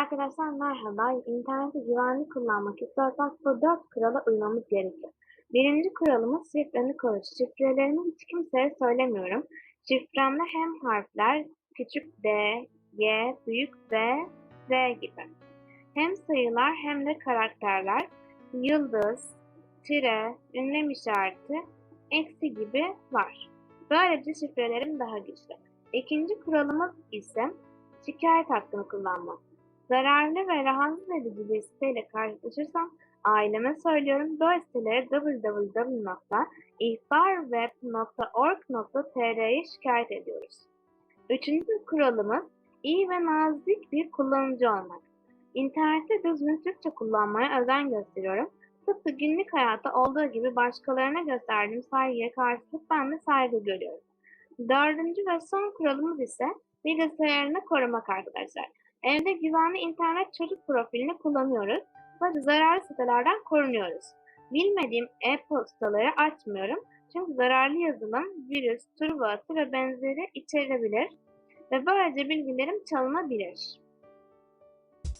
Arkadaşlar merhaba. İnterneti güvenli kullanmak istiyorsak bu dört kurala uymamız gerekiyor. Birinci kuralımız şifreni koru. Şifrelerimi hiç kimseye söylemiyorum. Şifremde hem harfler küçük d, y, büyük b, z gibi. Hem sayılar hem de karakterler, yıldız, tire, ünlem işareti, eksi gibi var. Böylece şifrelerim daha güçlü. İkinci kuralımız ise şikayet hakkını kullanmak. Zararlı ve rahatsız edici bir siteyle karşılaşırsam aileme söylüyorum. Bu sitelere www.ihbarweb.org.tr'ye şikayet ediyoruz. Üçüncü kuralımız iyi ve nazik bir kullanıcı olmak. İnternette düzgün Türkçe kullanmaya özen gösteriyorum. Tıpkı günlük hayatta olduğu gibi başkalarına gösterdiğim saygıya karşılık ben de saygı görüyorum. Dördüncü ve son kuralımız ise bilgisayarını korumak arkadaşlar. Evde güvenli internet çocuk profilini kullanıyoruz ve zararlı sitelerden korunuyoruz. Bilmediğim e-postaları açmıyorum çünkü zararlı yazılım, virüs, turbo atı ve benzeri içerebilir ve böylece bilgilerim çalınabilir.